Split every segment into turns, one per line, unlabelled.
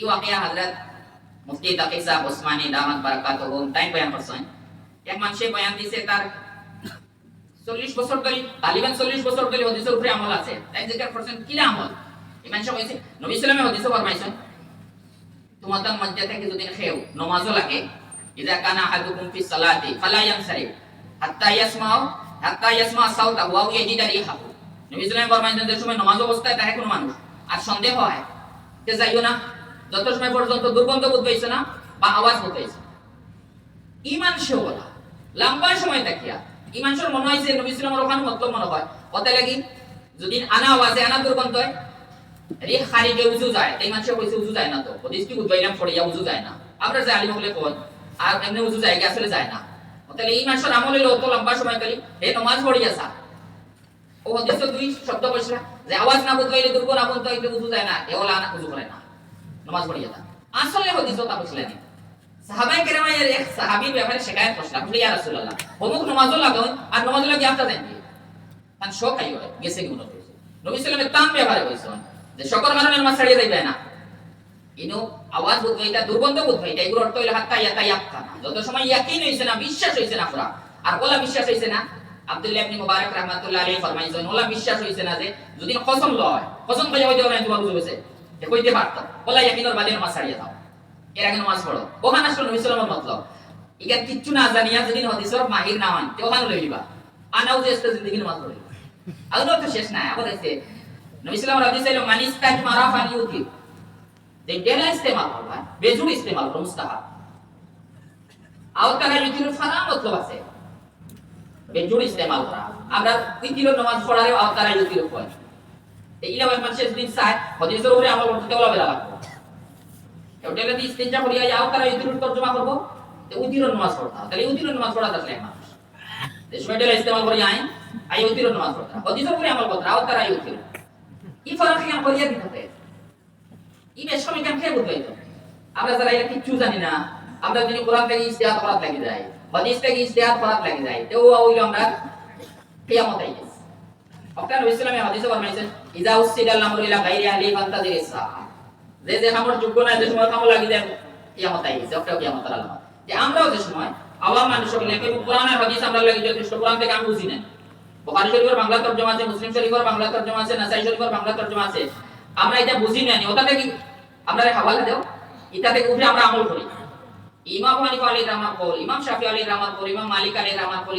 ই ওয়াকিয়া হযরত মুফতি তাকিক সাহেব ওসমানী দামাত বারাকাতুহু তাই বয়ান করছেন এক মানুষে বয়ান দিছে তার চল্লিশ বছর ধরে, তালিবান চল্লিশ বছর ধরে হদিসের উপরে আমল আছে। তাই জিজ্ঞাসা করছেন, কি আমল? এই মানুষ কইছে, নবী সাল্লামে হদিসে ফরমাইছেন তোমাদের মধ্যে থেকে যদি খেও নমাজও লাগে, ইদা কানা আহাদুকুম ফি সালাতি, ফালা ইয়ানসারিফ হাত্তা ইয়াসমাউ, হাত্তা ইয়াসমা সাউতা ওয়া ইয়াজিদা রিহাহু। নবী সাল্লামে ফরমাইছেন, যে সময় নমাজ অবস্থায় থাকে কোনো মানুষ, আর সন্দেহ হয়, তে যাইও না যত সময় পর্যন্ত দুর্গন্ধ বোধ হইছে না, বা আওয়াজ বোধ হইছে। ইমান সে বলা লম্বা সময় দেখিয়া ইমান সর মনে হয় যে নবী সাল্লামের ওখানে মতলব মনে হয়। কত লাগি, যদি আনা আওয়াজে আনা দুর্গন্ধ হয় রে খারিজে উজু যায় তাই মানুষ কইছে উজু যায় না তো। হদিস কি উদ্বাইলাম পড়িয়া উজু যায় না। আমরা যে আলিম হলে কোন আর এমনি উজু যায় কি আসলে যায় না। তাহলে এই মানুষের আমল হইল অত লম্বা সময় করি, হে নমাজ পড়িয়া সা ও হদিস দুই শব্দ কইছিলা যে আওয়াজ না বুঝবাইলে দুর্গ না বলতে হইলে উজু যায় না এ হলা উজু করে না। পড়িয়া তা আসলে হদিস সাহাবাই এক ব্যাপারে বলে ইয়া রাসূলুল্লাহ, অমুক লাগাও, আর নমাজ দেন শোক হয়, গেছে কি মনে নবী যে নামাজ ছাড়িয়ে না। ইনো আওয়াজ বুঝবে এটা, দুর্গন্ধ বুঝবে এটা এগুলো অর্থ হইল হাত্তা ইয়াতা না। যত সময় ইয়াকিন হইছে না, বিশ্বাস হইছে না পুরা। আর ওলা বিশ্বাস হইছে না। আব্দুল্লাহ ইবনে মুবারক আলাইহি ফরমাইছেন, ওলা বিশ্বাস হইছে না যে, যদি কসম লয়, কসম কইয়া হইতে না, তোমার কইতে পারতো। ওলা ইয়াকিনের বাদে নামাজ ছাড়িয়ে দাও। এর আগে নামাজ পড়ো। ওখানে আসলে নবী সাল্লামের মতলব। ইগান কিচ্ছু না জানিয়া যদি হদিসর মাহির না মান ওখানে লই দিবা আনাও যে এসতে জিন্দগি নামাজ পড়ি আগুন তো শেষ নাই। আবার আছে নবী সাল্লাম হাদিস হলো মানিস তাজ মারা ফানি যে ডেলা ইস্তেমাল করবা ইস্তেমাল করো, মুস্তাহাব। মতলব আছে। ইস্তেমাল করা। আমরা নামাজ পড়ারে ইলা ওই মানুষের দিন সাই হদিসের উপরে আমল করতে ওলা বেলা লাগবে। ওটা যদি ইস্তেঞ্জা করিয়া আও তারা ইউতির তরজমা করব। উতির নামাজ পড়তা তাহলে। উতির নামাজ পড়া যাচ্ছে মানুষ এই সময় ডেলা ইস্তেমাল করি আই আই উতির নামাজ পড়তা হদিসের উপরে আমল করতা আও তারা ইউতির ই ফরক কেন করিয়া দিতে ই বেশ সময় কেন খেয়ে বুঝবে তো? আমরা যারা এটা কিচ্ছু জানি না, আমরা যদি কোরআন থেকে ইস্তেহাদ করাত লাগি যায় হাদিস থেকে ইস্তেহাদ করাত লাগি যায় তো ও হইল আমরা কিয়ামত আই সাল্লাল্লাহু আলাইহি হাদিসে ফরমাইছেন ইজা উসিদাল আমরু ইলা গায়রি আহলি ফান্তাজির ইসা যে যে আমর আমরা আছে, মুসলিম শরীফের বাংলা তরজমা আছে আছে। আমরা এটা বুঝি না ওটা থেকে আমরা হাওয়ালা দেও, এটা থেকে উঠে আমরা আমল করি। ইমাম হানিফা আলী রাহমান কল ইমাম শাফি আলী রাহমান কল ইমাম মালিক আলী রাহমান কল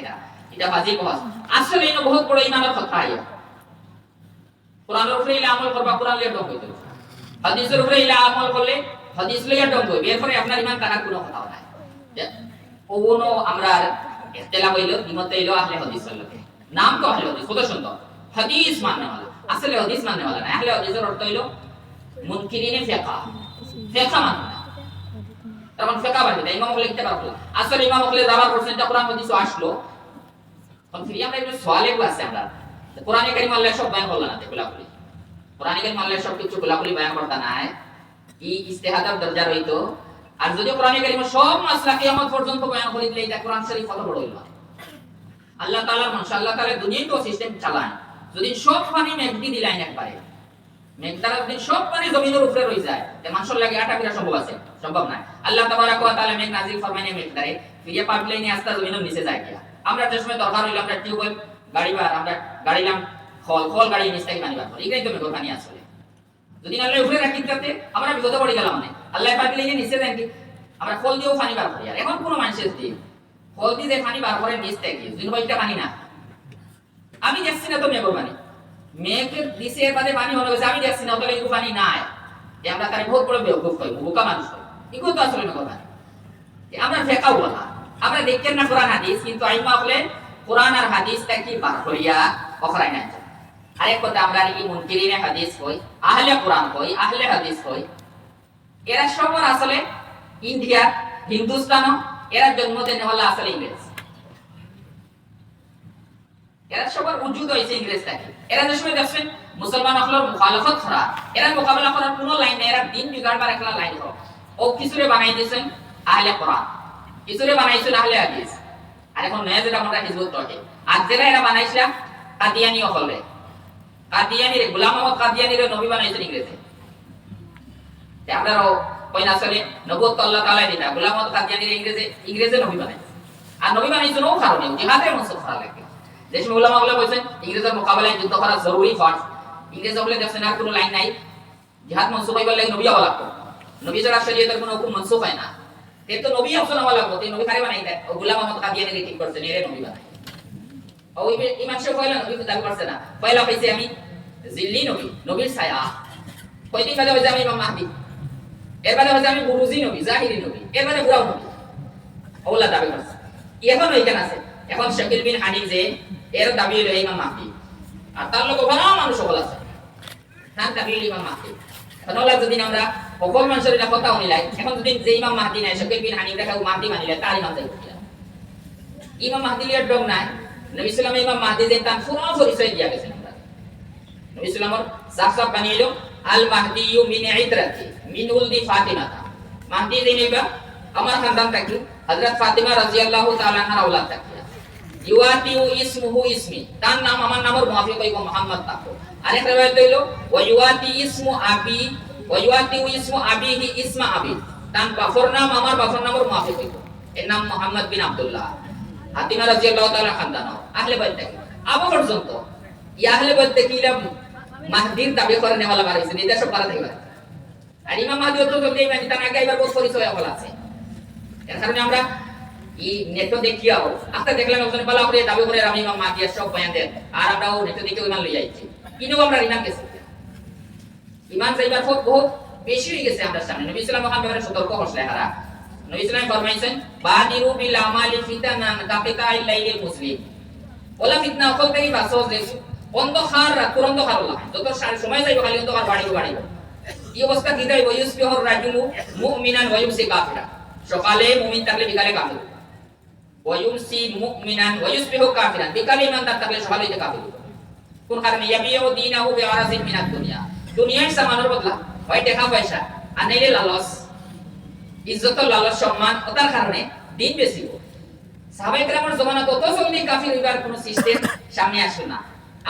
এটা এটা বাজি কস আসলে ইনো বহুত বড় ইমানের কথা আইয়া কোরআনের উপরে ইলা আমল করবা কোরআন লিয়ে ডং হইতো হাদিসের উপরে ইলা আমল করলে হাদিস লিয়ে ডং হইবে এরপরে আপনার ইমান তাকার কোনো কথা নাই ওনো আমরা ইখতিলাফ হইলো দ্বিমত হইলো আহলে হাদিসের লোকে নাম তো আহলে হাদিস কত সুন্দর হাদিস মাননে वाला আসলে হাদিস মাননে वाला না আহলে হাদিসের অর্থ হইলো মুনকিরিনে ফিকা ফিকা মানে তখন ফিকা বাড়ি দেয় ইমাম হলে লিখতে পারবো না। আসলে ইমাম হলে দাবার করছেন এটা কোরআন হাদিস আসলো তখন ফিরি আমরা আছে আমরা। কারিম আল্লাহ সব বয়ান করলাম না গোলাপুরি কোরআনে কারিম আল্লাহ সব কিছু গোলাপুরি বয়ান করতা নাই। ই ইস্তেহাদার দরজা রইতো? আর যদি কোরআনে কারিম সব মাসলা কিয়ামত পর্যন্ত বয়ান করে দিলে এটা কোরআন শরীফ কত বড় হইল? আল্লাহ তাআলা মানুষ আল্লাহ তাআলা দুনিয়ায় তো সিস্টেম চালায়। যদি সব পানি মেঘদি দিলেন একবারে। মেঘদারা যদি সব পানি জমিনের উপরে রয়ে যায়, তে মানুষের লাগে আটা ফিরা সম্ভব আছে? সম্ভব নাই আল্লাহ তাবারাক ওয়া তাআলা মেঘ নাজিল ফরমাইনে মেঘদারে ফিরিয়া পাইপলাইনে আস্তা জমিনের নিচে যায় কিয়া আমরা যে সময় দরকার হইল আমরা টিউবওয়েল গাড়ি বার আমরা গাড়িলাম খল খল গাড়ি নিচ থেকে পানি বার করি এটাই তো মেঘর পানি আসলে। যদি আল্লাহ উপরে রাখি তাতে আমরা বিপদে পড়ে গেলাম মানে। আল্লাহ পাইপলাইনে নিচে দেন আমরা খল দিয়েও পানি বার করি। আর এখন কোনো মানুষের দিয়ে খল দিয়ে পানি বার করে, নিচ থেকে হইটা পানি না। আমি দেখছি না তো মেঘর পানি। মেঘের দিছে বাদে পানি হলো আমি দেখছি না, ওদের এই পানি নাই। আমরা তার বহুত বড় বেউকুফ কই বোকা মানুষ কই এগুলো তো আসলে মেঘর পানি আমরা ফেকাও বলা আমরা দেখতেন না কোরআন হাদিস, কিন্তু আইমা বলে কোরআন আর হাদিসটা কি বার করিয়া অফরাই না আরেক কথা, আমরা কি মুনকিরিনে হাদিস কই, আহলে কোরআন কই, আহলে হাদিস কই, এরা সবার আসলে ইন্ডিয়া হিন্দুস্তান এরা জন্ম দেন হলো আসলে ইংরেজ। এরা সবার উজুদ হয়েছে ইংরেজ থেকে এরা যে সময় দেখছেন, মুসলমান হলোর মুখালফত করা, এরা মোকাবেলা করার কোনো লাইন নেই, এরা দিন বিগাড়বার একলা লাইন হোক ও কিছুরে বানাই দিয়েছেন আহলে কোরআন। কিছুরে বানাইছেন আহলে হাদিস। আর এখন নয়া যেটা আমরা হিজবুত তকে আর যেটা এরা বানাইছিলাম কাদিয়ানি হলে। কাদিয়ানি রে গোলাম মোহাম্মদ কাদিয়ানি রে নবী বানাইছেন ইংরেজে। তে আপনারও কই না আসলে নবুয়ত তো আল্লাহ তাআলাই দিতা। গোলামত কাদিয়ানির ইংরেজি ইংরেজি নবী বানাইছে। আর নবী বানাইছে নো কারণে জিহাদের করা লাগে। যে সময় উলামা গুলো বলছেন, ইংরেজের মোকাবেলায় যুদ্ধ করা জরুরি ফরজ ইংরেজ বলে দেখছেন আর কোনো লাইন নাই। জিহাদ মনসুখ হইবার লাগে নবী হওয়া লাগতো নবী ছাড়া শরীয়তের কোনো হুকুম মনসুখ হয় না। তে তো নবী অপশন হওয়া লাগতো তে নবী কারে বানাই দেয় গোলাম আহমদ কাদিয়ানি ঠিক করছেন এরে নবী বানাই ওই ইমান সাহেব পয়লা নবী দাবি করছে না। পয়লা কইছে আমি জিল্লি নবী, নবীর ছায়া। কয়দিন বাদে হয়েছে আমি ইমাম মাহদি। এর বাদে হয়েছে আমি বুরুজি নবী জাহিরি নবী। এর বাদে বুড়াও নবী। ওগুলা দাবি করছে। এখন ওইখানে আছে। এখন শাকিল বিন হানিফ যে, এর দাবি হলো ইমাম মাহদি। আর তার লোক ভালো মানুষ সকল আছে। তার দাবি হলো ইমাম ওলা যদি আমরা সকল মানুষের এটা কথা উনিলাই এখন যদি যে ইমাম মাহদি নাই শাকিল বিন হানিফ দেখা মাহদি মানিলে, তার ইমাম যাই ইমাম মাহদি লিয়ার ডগ নাই। নবী সাল্লাম ইমাম মাহদি যে তার পুরো পরিচয় দিয়া গেছেন নবী সাল্লামর সাফ সাফ বানিয়ে আল মাহদি ইউ মিন ইদরাতি মিন উলদি ফাতিমা মাহদি যে নিবা, আমার খানদান থাকি হযরত ফাতিমা রাদিয়াল্লাহু তাআলা আনহার আওলাদ থাকি ইউয়াতিউ ইসমুহু ইসমি। তার নাম, আমার নামের মুআফিক হইব মুহাম্মদ তাকো আরেক riwayat হইল ওয়া ইউয়াতি ইসমু আবি ওয়া ইউয়াতিউ ইসমু আবিহি ইসমা আবি। তার বাফর নাম, আমার বাফর নামের মুআফিক হইব এর নাম মুহাম্মদ বিন আব্দুল্লাহ। ফাতিমা রাদিয়াল্লাহু তাআলা খানদান। আহলে বাইত থাকি আবু পর্যন্ত। ই আহলে বাইত থেকে ইলা মাহদির দাবি করে নেওয়ালা বাড়াইছে এটা সব পারা থাকবে। আর ইমাম মাহদি তো জলদি মানে তার আগে এবার বহুত পরিচয় হল আছে। এর কারণে আমরা এই নেটও দেখিয়াও, আস্তে দেখলাম একজন বলা করে দাবি করে, আমি ইমাম মাহদি সব বয়ান দেন। আর আমরাও নেটও দেখে ইমান লই যাইছি আমরা ইমান ইমান যাইবার বহুত বহুত বেশি হয়ে গেছে আমরা সামনে। নবী ওয়াসাল্লাম সতর্ক করছে হারা। নবী সাল্লাল্লাহু ফরমাইছেন, বাদিরু বিল আমালি ফিতানান কাফিতাইল লাইলিল মুসলিম। ওলা ফিতনা থেকে রাত ওলা যত সময় যাইব খালি অন্ধকার বাড়িব বাড়িব। এই অবস্থা কি দেয় ওয়ুসবিহুর রাজুলু মুমিনান ওয়ুমসি কাফিরা। সকালে মুমিন থাকলে বিকালে কাফির। ওয়ুমসি মুমিনান ওয়ুসবিহু কাফিরান। বিকালে ইমানদার থাকলে সকালে কাফির কোন কারণে ইয়াবিউ দীনাহু বিআরাজিন মিনাদ দুনিয়া। দুনিয়ার সামানের বদলা হয় টাকা পয়সা, আর লালস, ইজ্জত, লালস, সম্মান ওটার কারণে দিন বেশি সাহাবাই কেরামের জমানা তত জলদি কাফির হইবার কোনো সিস্টেম সামনে আসে না।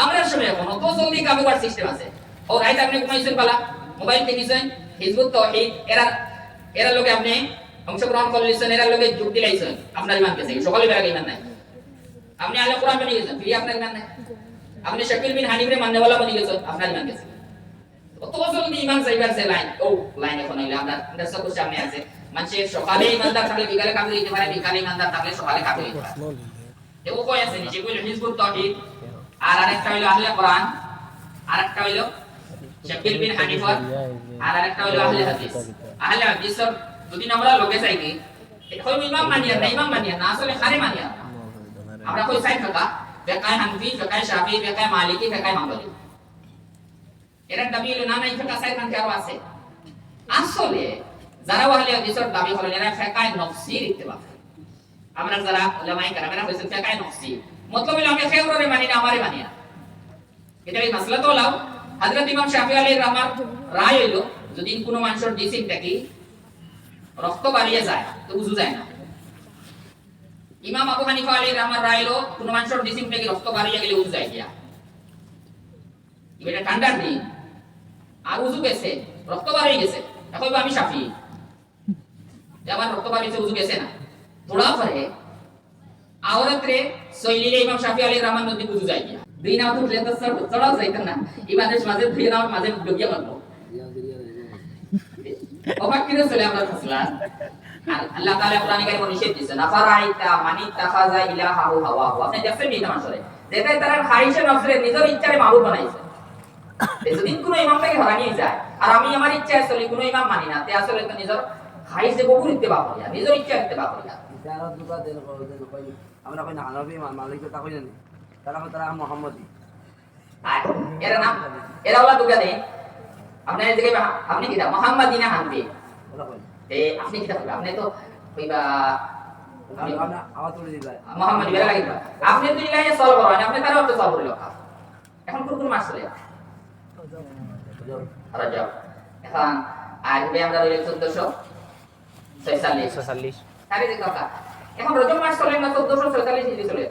আমরা সময় এখন অত কাফির সিস্টেম আছে। ও রাইট আপনি ঘুমাইছেন পালা? মোবাইল কিনিছেন হিজবুত তহিদ, এরা এরা লোকে আপনি অংশগ্রহণ করলেছেন, এরা লোকে যোগ দিলাইছেন। আপনার ইমান গেছে সকালে বেলা ইমান নাই। আপনি আলে কোরআন বনে গেছেন ফিরি আপনার ইমান নাই। আপনি শাকিল বিন হানিফরে মাননেওয়ালা বনে গেছেন, আপনার ইমান গেছে। অত জলদি ইমান যাইবার যে লাইন, ও, লাইন এখন হইলে আমরা আমরা সব সামনে আছে মানুষের সকালে ইমানদার থাকলে বিকালে কাফির হইতে পারে, বিকালে ইমানদার থাকলে সকালে কাফির হইতে পারে। এও কয় আছে নিচে কইলো হিজবুত তাওহীদ আর আরেকটা হইল আহলে কোরআন। আরেকটা হইল শাকিল বিন হানিফা আর আরেকটা হইল আহলে হাদিস। আহলে হাদিসর যদি আমরা লোকে চাই কি? কই ইমাম মানিয়া, না ইমাম মানিয়া, না আসলে খারে মানিয়া? আমরা কই সাইড থাকা? ফিকাহ হানফি ফিকাহ শাফি ফিকাহ মালিকি ফিকাহ হাম্বলি এরা দাবি হলো, না না ফিকাহ সাইড খান আরও আছে? আসলে যারা আহলে হাদিসের দাবি করেন এরা ফিকাহ নফসির ইত্তেবা আমরা যারা উলামায়ে কেরামেরা হইছে ফিকাহ নফসি মতলব হলো, আমি খেয়রে মানি না, আমারে মানি না। এটা এই মাসলা তো লাও হযরত ইমাম শাফি আলাইহির রহমান রায় হইল যদি কোনো মানুষের ডিসিম থাকি রক্ত বাড়িয়ে যায়, তো বুঝু যায় না। ইমাম আবু হানিফা আলাইহির রহমান রায় হইল কোনো মানুষের ডিসিম থাকি রক্ত বাড়িয়ে গেলে বুঝু যায় গিয়া। এটা ঠান্ডার দিন। আর উজু গেছে রক্ত বাড়িয়ে গেছে। এখন আমি শাফি আমার রক্ত বাড়িয়েছে উজু গেছে না। থোড়া পরে আওরাত্রে সৈলিলে ইমাম শাফি আলাইহির রহমান নদী বুঝু যায় গিয়া। দুই নাও তো উঠলে তো সব চড়াও যাইত না। মাঝে দুই নাও মাঝে ডুবিয়া মারবো। অবাক কিরে চলে আমরা ফসলা আল্লাহ তাআলা কোরআনে কারিমে নিষেধ দিয়েছেন আফারাইতা মানি তাখাজা ইলাহাহু হাওয়াহু আপনি দেখছেন নি যেটাই তারা খাইছে নিজের ইচ্ছারে মাবুদ বানাইছে। যদি কোনো ইমাম থেকে হারানিয়ে যায় আর আমি আমার ইচ্ছা আসলে কোনো ইমাম মানি না তে আসলে তো নিজের খাইছে বকুর ইত্তেবা করিয়া নিজের ইচ্ছা ইত্তেবা করিয়া
যারা দুটা দেন করে দেন কই আমরা কই না? হানাফি মালিক তা কই জানি তারা তারা মোহাম্মদী।
আর এরা নাম এরা ওলা দুগা দেয় আপনি এই জায়গায় আপনি কি মোহাম্মদিনা হানবি
ওরা কই
আপনি কি আপনি তো মোহাম্মদ লাগিবা আপনি ইলাইয়া সলভ আপনি সলভ এখন কোন কোন মাস চলে? রাজব। এখন আসবে আমরা রইল চোদ্দশো ছয়চল্লিশ।
ছয়চল্লিশ।
আরে যে কথা। এখন রজব মাস চলে না চোদ্দশো ছয়চল্লিশ হিজরি চলে।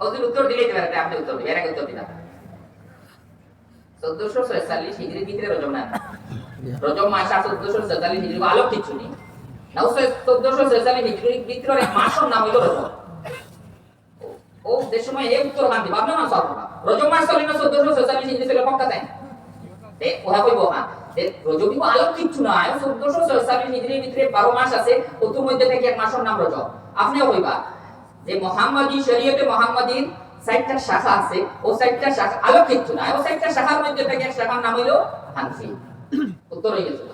ওদের উত্তর দিলেই পারে আপনি উত্তর দিবেন। এর আগে উত্তর দিবেন চোদ্দশো ছয়চল্লিশ হিজড়ির ভিতরে রজব না রজব মাস আর চোদ্দশো নেই রজব। ও যে হ্যাঁ। আলো কিচ্ছু না চোদ্দশো ছয়চল্লিশ হিজড়ির ভিতরে বারো মাস আছে। ওতুর মধ্যে থেকে এক মাসের নাম রজব। আপনিও কইবা যে মোহাম্মদী শরীয়তে মোহাম্মদীর সাইটটা শাখা আছে। ও সাইটটা শাখা, আলো কিচ্ছু না ও সাইটটা শাখার মধ্যে থেকে এক শাখার নাম হইল হানফি। উত্তর হয়ে গেছে।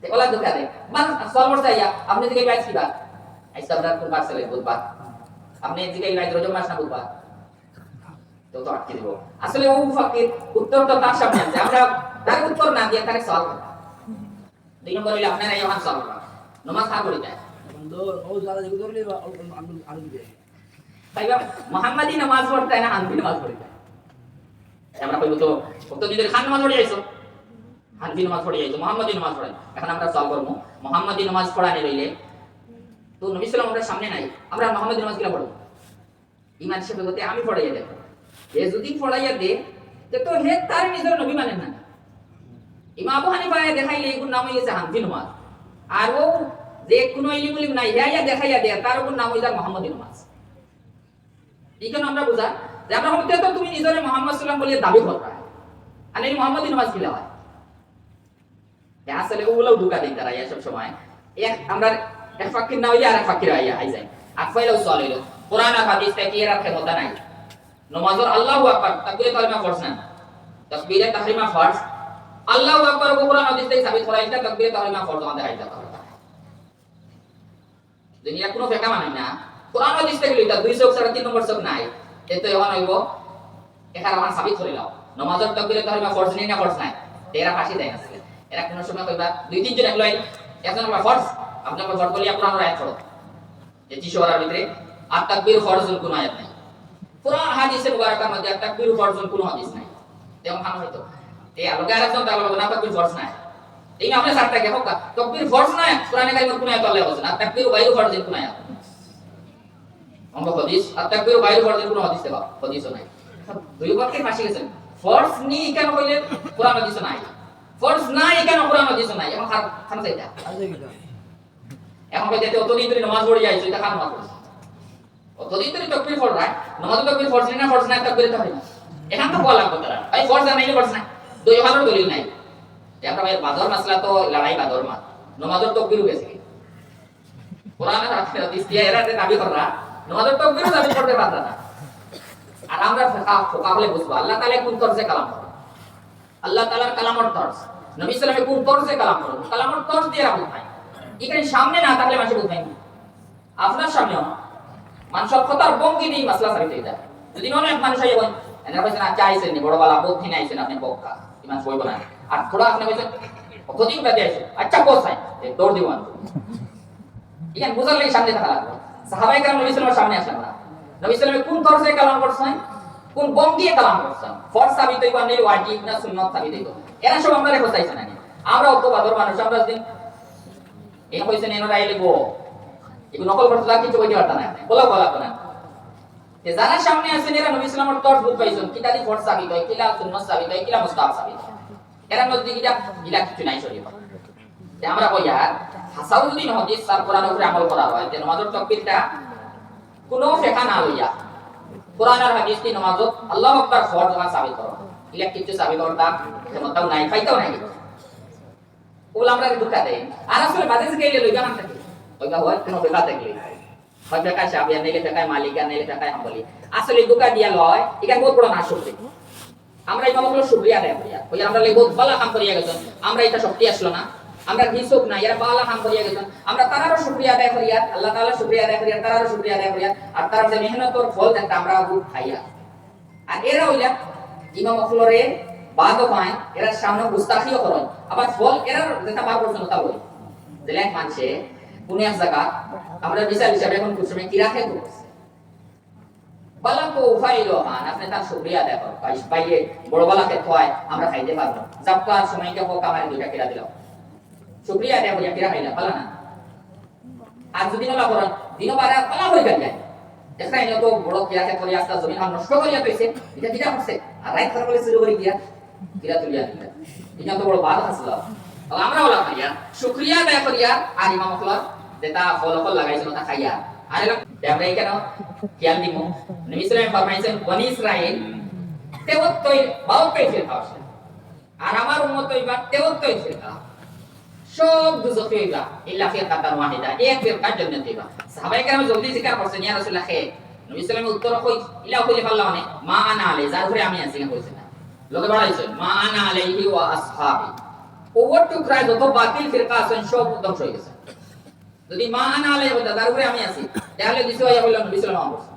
তে ওলা দুকা দে মান সলমর চাইয়া আপনি দিকে বাইছ কিবা আইসা আপনার কোন পার্সেলে বুধবার আপনি দিকে বাইছ রজব মাস না বুধবার তো তো আটকে দিব। আসলে ও ফাকির উত্তর তো তার সামনে আছে। আমরা তার উত্তর না দিয়ে তাকে সলভ করব। দুই নম্বর হইলে আপনারা ইহান সলভ করবেন নমাজ খা করি যায়।
বন্ধু ও যারা যেগুলো ধরলে আমি আমি দিয়ে
তাই বা মোহাম্মদী নামাজ পড়তে না হানফি নামাজ পড়তে আমরা কইব তো নিজের খান নামাজ পড়ে যাইছো হানফি নামাজ পড়ে যাইছো মোহাম্মদী নামাজ পড়ে। এখন আমরা সলভ করব। মোহাম্মদী নামাজ পড়ানি রইলে। তো নবী সাল্লাম আমাদের সামনে নাই। আমরা মোহাম্মদী নামাজ কিলা পড়ব? ইমান হিসেবে বলতে আমি পড়াইয়া দেব। এ যদি পড়াইয়া দে, তে হে তার নিজের নবী মানেন না। ইমা আবু হানিফা দেখাইলে এগুলো নাম হইছে হানফি নামাজ। আর ও যে কোনো ইলিম ইলিম নাই হিয়া দেখাইয়া দে তার ওপর নাম হইছে মোহাম্মদী নামাজ। এখানে আমরা বুঝা যে আমরা হইতে তো তুমি নিজরে মোহাম্মদ সাল্লাম বলে দাবি করবা আর এই মোহাম্মদী নামাজ কিলা হয়? আসলে ওগুলো ঢুকা দিন তারা সময়। এক আমরা এক ফাকির না ফাকির যায়। কোরআন হাদিস থেকে এর নাই। নমাজের আকবার, তাকবীরে কালিমা ফরজ না। তাকবীরে তাহরিমা ফরজ। আকবার ও কোরআন হাদিস থেকে সাবিত করা এটা তাকবীরে ফরজ, আমাদের করা দুনিয়া কোনো ফেকা মানে না। কোরআন হাদিস থেকে লইতা দুই চোখ ছাড়া তিন নম্বর নাই। এতো এখন হইব, এখানে আমার সাবিত করে নমাজের তাকবীরে তাহরিমা ফরজ নেই না ফরজ নাই? এরা ফাঁসি দেয় না। এরা কোনো সময় কইবা দুই, তিনজন এক লই একজন আমরা ফরজ আপনার ফরজ বলি আপনার আয়াত পড়ো। যে তিসো ওরার ভিতরে আর তাকবীর ফরজুল কোনো আয়াত নাই। কোরআন হাদিসে মুবারাকার মধ্যে আর তাকবীর ফরজুল কোনো হাদিস নাই। যেমন খান হয়তো এই আলোকে আরেকজন তাহলে বলব না ফরজ নাই। এই না আমরা সাতটা কে হোক তাকবীর ফরজ নাই, কোরআনে কারিমের কোনো আয়াত আল্লাহ বলেছেন আর তাকবীর বাইরে ফরজের কোনো আয়াত অঙ্গ হাদিস আর তাকবীর বাইরে ফরজের কোনো হাদিস দেবা নাই। দুই পক্ষে ফাঁসি গেছেন ফরজ কেন কইলে কোরআন নাই। ফরজ নাই কেন? কোরআন হাদিস নাই। এখন খান চাইতা এখন কইতে অতদিন ধরে নামাজ পড়ে যাইছো এটা খান নামাজ। অতদিন ধরে তকবীর পড় রায় নামাজ তকবীর পড়ছে না পড়ছে না তকবীর তো হয় না। এখন তো বলা কথা ভাই ফরজ নাই ফরজ নাই। দুই ভালো দলিল নাই। আমরা ভাই বাদর মাসলা তো লড়াই বাদর মাস। নামাজের তকবীর গেছে কোরআন আর হাদিস দিয়ে এরা যে দাবি করা নামাজের তকবীর দাবি করতে পারতা না। আর আমরা ফোকা ফোকা হলে বুঝব। আল্লাহ তাআলা কোন তরজে কালাম করে? আল্লাহ তাআলার কালামর তরজ। নবী আলাইহি কোন তরজে কালাম করে। কালামর তরজ দিয়ে রাখুন ভাই। এখানে সামনে না থাকলে মানুষ বুঝবেন না। আপনার সামনেও না মানুষের কথার বঙ্গি নেই মাসলা সারিতে যায় যদি অনেক মানুষ আইয়া বলেন এনার কইছেন আচ্ছা আইছেন নি বড় বালা বুদ্ধি নাই আইছেন আপনি বক্কা ইমান বইব না। আর থোড়া আপনি কইছেন কতদিন বাদে আইছেন আচ্ছা কোথায়? দৌড় দিব এখানে বুঝার লাগি সামনে থাকা লাগবে। সাহাবাই নবী সাল্লামের সামনে আসলেন না। নবী সাল্লামে কোন কালাম করছেন? কোন বঙ্গিয়ে কালাম করছেন ফর সাবিত হইব নেই ওয়াজিব না সুন্নাত সাবিত হইব এরা সব আমরা রেখে চাইছেন না আমরা অত বাদর মানুষ, আমরা যদি এই কইছেন এনরা আইলে গো। এগুলো নকল করতে লাগে কিছু কইতে পারতা না। বলা বলা না যে যারা সামনে আছেন এরা নবী ইসলামের তর্জ বুঝ পাইছেন কিতা দি ফরজ সাবিত হয় কিলা সুন্নাত সাবিত হয় কিলা মুস্তাহাব সাবিত হয়? এরা মধ্যে কিটা ইলা কিছু নাই যে আমরা কইয়া হাসাউদ্দিন হাদিস সার কোরআন উপরে আমল করা হয়। যে নামাজের তাকবীরটা কোনো ফেকা না লইয়া কোরআন হাদিস কি নামাজত আল্লাহু আকবার ফরজ না সাবিত করো। ইলা কিছু সাবিত করতা ক্ষমতাও নাই ফাইতাও নাই। ওগুলো আমরা দুঃখা দেয়। আর আসলে বাজে গেলে লইবা না থাকে ওইটা হয়, কোনো বেকা থাকলে হয় বেকায় সাবিয়া নেলে বেকায় মালিকা নেলে বেকায় হাম্বলি। আসলে দুঃখা দিয়া লয় এখানে বহুত বড় না শুক্রি আমরা এই মামগুলো শুক্রিয়া দেয় করিয়া ওই আমরা লেগে কাম করিয়া গেছেন আমরা এটা শক্তি আসলো না। আমরা হিসুক না, এরা বালা কাম করিয়া গেছেন আমরা তারারও শুক্রিয়া আদায় করিয়া আল্লাহ তাআলা শুক্রিয়া আদায় করিয়া তারারও শুক্রিয়া আদায় করিয়া আর তার যে মেহনতর ফল দেন আমরা বুক খাইয়া আর। এরা হইলা ইমাম অফলরে বাদও পায়, এরা সামনে গুস্তাখিও করেন আবার ফল এরা যেটা বার করছেন তা বলি। দিলে এক মানছে কোন এক জায়গা, আমরা বিচার হিসাবে এখন খুব সময় কিরা খেয়ে বালা তো উফাইলো হান আপনি তার শুক্রিয়া আদায় করো বাইয়ে বড় বালাকে থয় আমরা খাইতে পারব জাপকার সময়কে হোক, আমার দুইটা কিরা দিলাম। শুক্রিয়া আদায় করিয়া কিরা খাইলা পালা না। আর যদি নলা করেন দিন বারা পালা হয়ে গেল একটা এনে তো বড় করে আস্তা জমি আর নষ্ট করিয়া পেয়েছে এটা কিটা করছে? আর রাইত খারাপ বলে শুরু করে দিয়া কিরা তুলিয়া এটা তো বড় বাদ আসল আমরা ওলা করিয়া, শুক্রিয়া আদায় করিয়া আর ইমাম হকলার যেটা ফল ফল লাগাইছিল তা খাইয়া। আর এরকম আমরা কেন? কিয়াল দিমু। নবী সাল্লাল্লাহু ফরমাইছেন, বনি ইসরাইল তেওত্তই বাউত্তই ফিরকা আর আমার উম্মত হইবা তেওত্তই ফিরকা। সব দুজকে হইবা ইল্লা ফিরকাতান ওয়াহিদা। এক ফিরকা জান্নাত হইবা সাহাবায়ে কেরাম জলদি জিকার করছেন ইয়া রাসূলুল্লাহ খে নবী সাল্লাল্লাহু উত্তর কই ইলা কইলে পারলাম মানে মা আনা আলাই যার ঘরে আমি আছি কইছে না। লোকে বাড়াইছেন মা আনা আলাইহি ওয়া আসহাবি। ওভার টু ক্রাই যত বাতিল ফিরকা আছেন, সব ধ্বংস হয়ে গেছে। যদি মা আনা আলাই হতো যার ঘরে আমি আছি তাহলে দিছে হইয়া বললাম নবী সাল্লাল্লাহু আলাইহি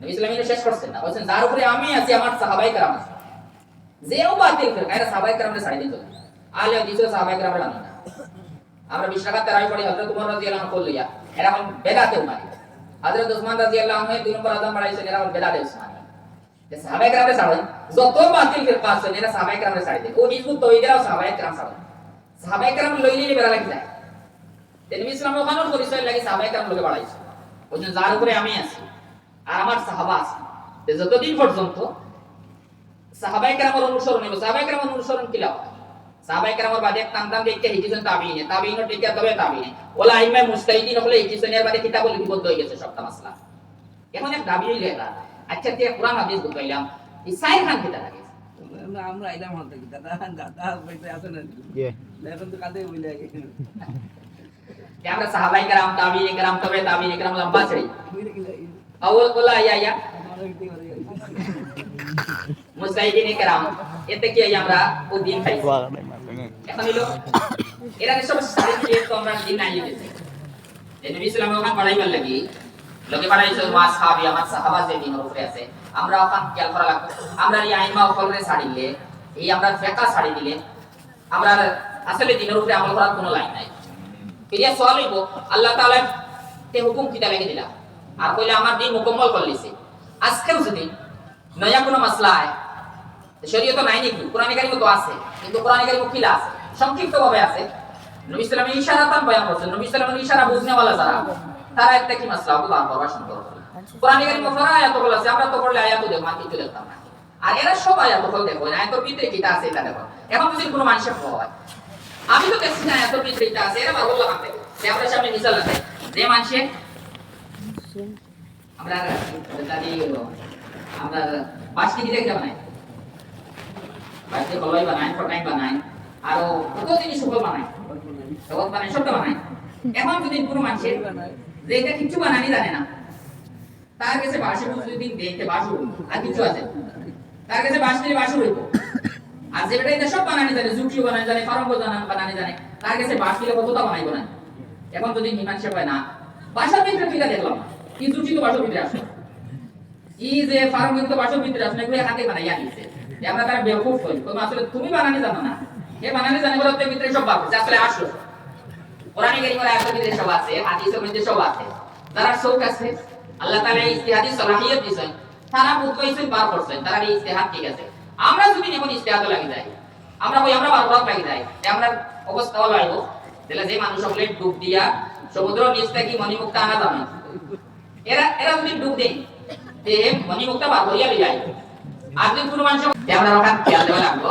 নবী সাল্লাল্লাহু শেষ করছেন না। বলছেন যার উপরে আমি আছি আমার সাহাবায়ে কেরাম আছে। যেও বাতিল ফিরকা এরা সাহাবায়ে কেরামরে ছাড়ি দিত আলে দিছে সাহাবায়ে কেরামরে না আমরা বিশ তেরাই পড়ি হযরত উমর রাদিয়াল্লাহু আনহু করলিয়া এরা কোন বেদাতে উমারি হযরত উসমান রাদিয়াল্লাহু আনহু দুই নম্বর আদম বাড়াইছেন এরা বেদাতে উসমানি। যে সাহাবায়ে কেরামরে ছাড়েন যত বাতিল এরা সাহাবায়ে ছাড়ি দেয় ও সাহাবায়ে কেরাম ছাড়েন সাহাবায়ে কেরাম বেড়া লাগি যায়। নবী ইসলাম ওখানেও পরিচয় লাগি সাহাবায়ে কেরাম লোকে বাড়াইছে। বলছেন যার উপরে আমি আছি, আর আমার সাহাবা আছে। যতদিন পর্যন্ত সাহাবাই কেরামের অনুসরণ হইব সাহাবাই কেরামের অনুসরণ কি লাভ? সাহাবাই কেরামের বাদে এক টান দেখতে হিটিছেন তাবিনে তাবিনে টিকা তবে তাবিনে ওলা আইমা মুস্তাহিদিন হলে হিটিছেন এর বাদে কিতাব লিপিবদ্ধ হয়ে গেছে সবটা মাসলা এখন এক দাবি লেখা আচ্ছা তে কোরআন হাদিস বুঝাইলাম এই সাইর খান কিতা লাগে
আমরা আমরা আইলাম হতে কি দাদা দাদা বইতে আছে না
Yeah.
এখন তো কাঁদে বইলে
তে আমরা সাহাবাই কেরাম তাবিনে কেরাম তবে তাবিনে কেরাম লম্বা ছড়ি
বইলে কি লাগে
আউল বলা ইয়া ইয়া
আমার ভিতরে করে
মুস্তাহিদিন কেরাম এতে কি হয় আমরা ও দিন খাইছি
Wala na yung
এখন হইল এরা সব সার্টিফিকেট তো আমরা দিন নাই নবী লাগি মা আমার সাহাবা যে দিনের উপরে আছে, আমরা ওখান খেয়াল করা লাগবে। আমরা এই আইমা ছাড়িলে এই আমরা ফেকা দিলে, আমরা আসলে দিনের উপরে আমল করার কোনো লাইন নাই। ফিরিয়া সওয়াল হইব, আল্লাহ তাআলা তে হুকুম কিতা লাগি দিলা? আর কইলে, আমার দিন মুকম্মল করলিছে আজকেও যদি নয়া কোনো মাসলা হয় শরীয়ত নাই নাকি? কোরআন কারিমে তো আছে, কিন্তু কোরআন কারিমে কিলা আছে? সংক্ষিপ্ত ভাবে আছে। নবী সাল্লামের ইশারা তান বয়ান করছেন নবী ইশারা বুঝনে वाला যারা, তারা একটা কি মাসলা? ভাষণ কোরআন আয়াত বলা আছে, আমরা তো পড়লে আয়াত না আর এরা সব আয়াত বল দেখো আয়াতের কিটা আছে এটা দেখো এখন যদি কোনো মানুষের হয়, আমি তো দেখছি না আয়াতের ভিতরে এটা আছে, এরা যে আমরা সামনে মিসাল আছে, যে মানুষে, আমরা আমরা পাঁচ কেজি দেখতে বানাই বাড়িতে কলাই বানায়। আরও কত জিনিস বানায়। বানায় সবটা বানায়। এখন যদি কোনো মানুষের বানানি জানে না। তার কাছে বাসে যদি দেখতে বাসু আর কিছু আছে? তার কাছে বাস দিলে বাসু হইব আর যে বেটা সব বানানি জানে জুকিও বানানি জানে বানানি জানে তার কাছে বাস দিলে কতটা বানাইব না? এখন যদি পায় না বাসার ভিতরে দেখলাম? কি তো বাসার ভিতরে আসলো ই যে বাসর ভিতরে আসলে এগুলো হাতে বানাইয়া আমরা তারা তুমি আসলে তুমি বানানি জানো না? কে বানানি জানে বলে তোর ভিতরে সব যে আসলে আসলো। কোরআনে কারিমের আয়াতের ভিতরে সব আছে, হাদিসের মধ্যে সব আছে। যারা শৌক আছে, আল্লাহ তাআলা এই ইস্তিহাদি সলাহিয়ত দিছেন তারা মুতমাইসিন বার করছেন, তারা এই ইস্তিহাদ ঠিক আছে। আমরা যদি এখন ইস্তিহাদ লাগি যাই, আমরা কই, আমরা বারবার লাগি যাই আমরা অবস্থা হলো আইব তাহলে যে মানুষ সকলে ডুব দিয়া, সমুদ্র নিচ থেকে মণিমুক্ত আনা যাবে এরা এরা যদি ডুব দেয়, যে মণিমুক্ত বার করিয়া লইয়া আর যদি কোনো মানুষ আমরা ওখান খেয়াল দেওয়া লাগবো।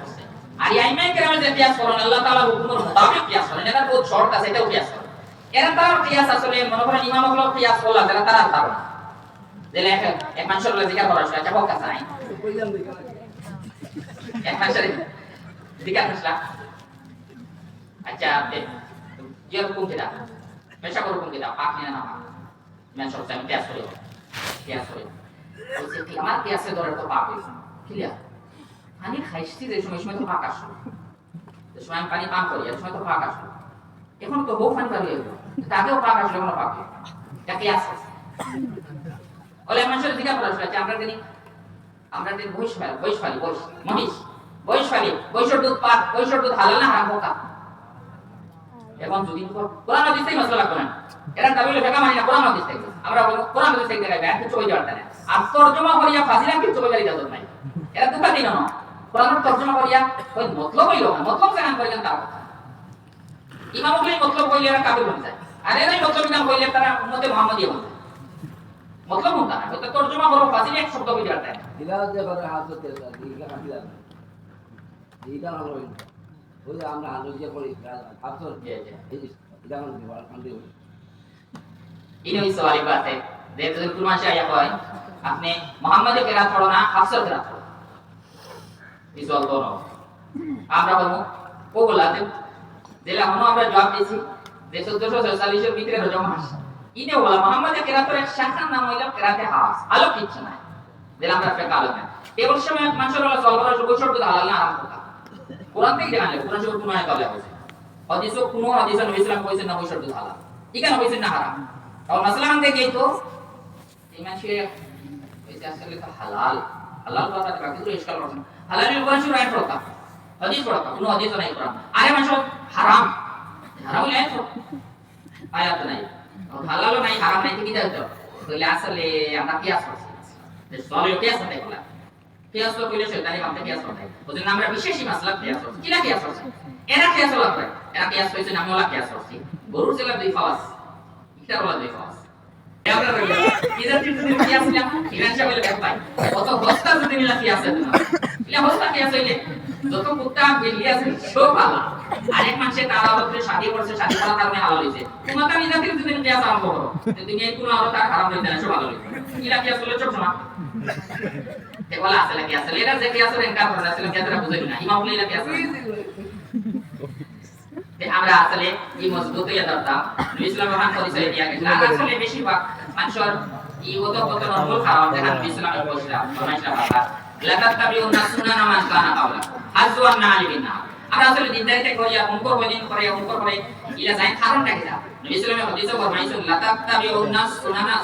আর ইয়াইমাই কেরামের যে কিয়াস করেন আল্লাহ তাআলা হুকুমের মোতাবেক কিয়াস করেন এটা বহুত শর্ট আছে, এটাও কিয়াস করেন এরা তার কিয়াস আসলে, মনে করেন ইমাম হলো কিয়াস করলা যারা তারা তারা দিলে এক মানুষের বলে জিজ্ঞাসা করা শুনে চাপক কাছে নাই এক মানুষের জিজ্ঞাসা করছিলাম আচ্ছা জিয়ার হুকুম কিটা মেশা হুকুম কিটা পাক নিয়ে না পাক সব টাইম ক্লাস করি ক্লাস করি আমার ক্লাসে ধরে তো পাক হইছে ক্লিয়ার পানি খাইছি যে সময় সময় তো পাক আসলো যে সময় আমি পানি পান করি সময় তো পাক আসলো এখন তো বহু পানি পার তাকেও পাক আসলো এখনও পাক ক্লাস আছে? ওলে মানুষের জিজ্ঞাসা করা শুনে আমরা জানি, আমরা ফেলা বহিষ ফেলি বহিষ মহিষ। ফেলি বহিষর দুধ পাত বহিষর দুধ হালাল না হারাম হোকা এখন যদি কোরআন হাদিস থেকে মশলা লাগবে এরা দাবি হলো মানি না, কোরআন হাদিস থেকে। আমরা বলব, কোরআন হাদিস থেকে কিছু না আর তর্জমা করিয়া ফাজিলা কিছু বলে নাই। এরা না কোরআন তর্জমা করিয়া ওই মতলব হইল না মতলব জানান করিলেন কথা। ইমাম বলে মতলব কইলে এরা কাবিল হয়ে যায় আর এরাই মতলব ইমাম কইলে তারা উম্মতে মুহাম্মাদিয়া হয়ে যায়। মতলব হতা না তো তর্জমা করো ফাজিলা এক শব্দ পারতে না
করে ওই আমরা করি
সওয়ালি বাত আপনি মোহাম্মদের কেরাত পড়ো না হাফসার কেরাত সওয়াল তো আমরা বলব ওগুলাতে যেটা হনো আমরা জবাব দিয়েছি, যে চোদ্দশো ছয়চল্লিশের ভিতরে রজম মাস ইনে বলা মোহাম্মদের কেরাতের এক শাখার নাম হইল কেরাতে হাস আলো কিচ্ছু নাই যেটা আমরা ফেকা আলো নাই এবার সময় মানুষের সলভ করা শুরু করতে হালাল না আরাম কথা কোরআন থেকে জানলে, কোরআন শুরু কোনো আয়াত হয়েছে হাদিস কোনো হাদিস নবী ইসলাম কইছেন না বৈশাখ হালাল ইকান হইছেন না হারাম। কারণ মাসলাম দেখেই তো এই মানুষের হইছে আসলে হালাল। আসলে আমরা কিয়াস করছি। সলে কিয়াস নাই বলা কিয়াস তো কইলে শয়তানি আমরা কিয়াস করতে ওদের আমরা বিশেষই মাসলা কিয়াস করছি। কিলা কিয়াস করছি? এরা ওলা কিয়াস করছি গরুর জেলা দুই ফাওয়াস ইটার দুই ফাওয়াস যত কুত্তা বিল্লি আছে সব আলা আরেক মানুষের তার আলোতে শাদি করছে শাদি করার কারণে হালাল হইছে তোমার তার ইজাতির যদি তুমি কিয়াস আরম্ভ করো যে দুনিয়ায় কোনো আলো তার হারাম হইছে না সব হালাল হইছে ইলা কিয়াস হলে ছোট না এগুলা আসলে কি আসলে যে কি আসলে এনকার করে আসলে কি আসলে বুঝাই না ইমাম বলে কি আসলে তে আমরা আসলে এই মজবুত হয়ে ধরতাম নবী ইসলাম মহান পরিচয় দিয়া গেছে আর আসলে বেশিরভাগ মানুষের এই ওত কত নরমাল খারাপ দেখা নবী ইসলাম বলছিলাম ফরমাইছিলাম বাবা লাকাত তাবিউন নাসুনানা মান কানা আমরা আসলে দিনদারিতে করে করে ইলা যাই কারণটা কি নবী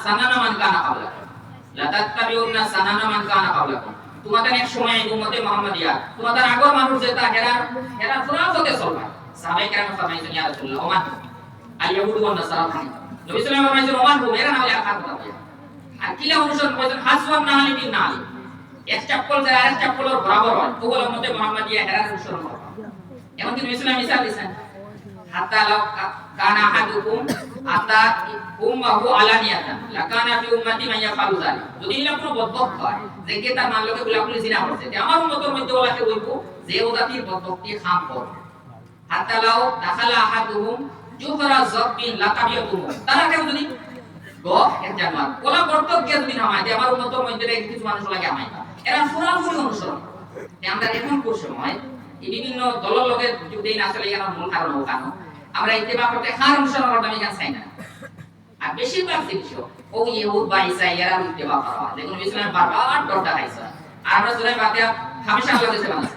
সানানা মান কানা মান কানা তোমাদের এক সময় উম্মতে মুহাম্মাদিয়া, তোমাদের আগর মানুষ যেটা হেরা হেরা হতে সাহাবায়ে কেরাম ফরমাইছেন ইয়া রাসূলুল্লাহ ওমান আল ইয়াহুদ ওয়ান নাসারা নবী সাল্লাল্লাহু আলাইহি ওয়াসাল্লাম ওমান হুম এরা না হলে আর কার কথা আর কিলা অনুসরণ করেছেন হাসওয়ান না আলি বিন নালি এক চাপ্পল যায় আরেক চাপ্পলের বরাবর হয় তো বলে উম্মতে মুহাম্মাদিয়া হেরা অনুসরণ করবা এমনকি নবী সাল্লাল্লাহু আলাইহি ওয়াসাল্লাম হাত্তা লাউ কানা আহাদুকুম আতা উম্মাহু আলানিয়াতান লাকানা ফি উম্মতি মান ইয়াফালু যালিক যদি এলা কোনো বদবক হয় যে কে তার মান লোকে গুলাগুলি জিনা করছে আমার উম্মতের মধ্যে ওলাকে হইব যে ও জাতির বদবকটি খাম কর হাত্তা লাউ দাখালা আহাদুহুম জুহরা তারা কেউ যদি কোলা যদি আমার উম্মতের মধ্যে কিছু মানুষ লাগে এরা অনুসরণ। আমরা এখন কোন সময় এই বিভিন্ন দলের লোকের যদি না আসলে এখানে মূল কারণ হোক আমরা করতে হার অনুসরণ চাই না। আর বেশিরভাগ জিনিস ও ইহুদ বা ইসা এরা ইত্তেবা করা দেখুন ইসলাম বারবার ডরটা খাইছে আর আমরা ফাতিহা হামেশা আল্লাহ দেশে বানাইছে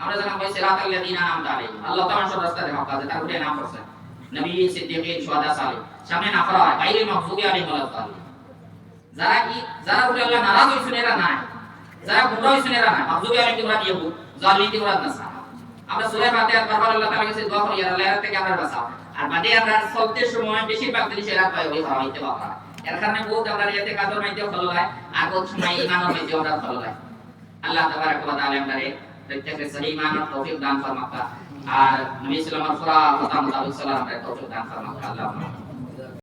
আমরা যখন কই সিরাত আল্লাযিনা আনআমতা আলাইহিম। আল্লাহ তাআলা সব রাস্তা দেখা কাজে তার উপরে নাম করছে নবী সিদ্দিকিন শুহাদা সালিহ সামনে না করা হয় গায়রুল মাগদুবি আলাইহিম ওয়ালাদ যারা কি যারা উপরে আল্লাহ নারাজ হইছেন এরা নাই। যারা গুমরা হইছেন এরা নাই। মাগদুবি আলাইহিম তোমরা ইহুদ জালিম তোমরা নাসারা। আমরা সূরা ফাতিহা বারবার আল্লাহ তাআলা কাছে দোয়া করি, আল্লাহ, এর থেকে আমরা বাঁচাও। আর বাদে আমরা সময় বেশিরভাগ জিনিস এরা পাই ওই হইতে পারা এর কারণে বহুত আমরা কাজর মাইতে হয় আমরা হয় আল্লাহ তাবারাক ওয়া তাআলা আমাদের প্রত্যেককে ইমানের তৌফিক দান ফরমাকা আর নবী সাল্লাল্লাহু আলাইহি ওয়া সাল্লাম ফুরা কথা সালাম তৌফিক দান ফরমাকা আল্লাহ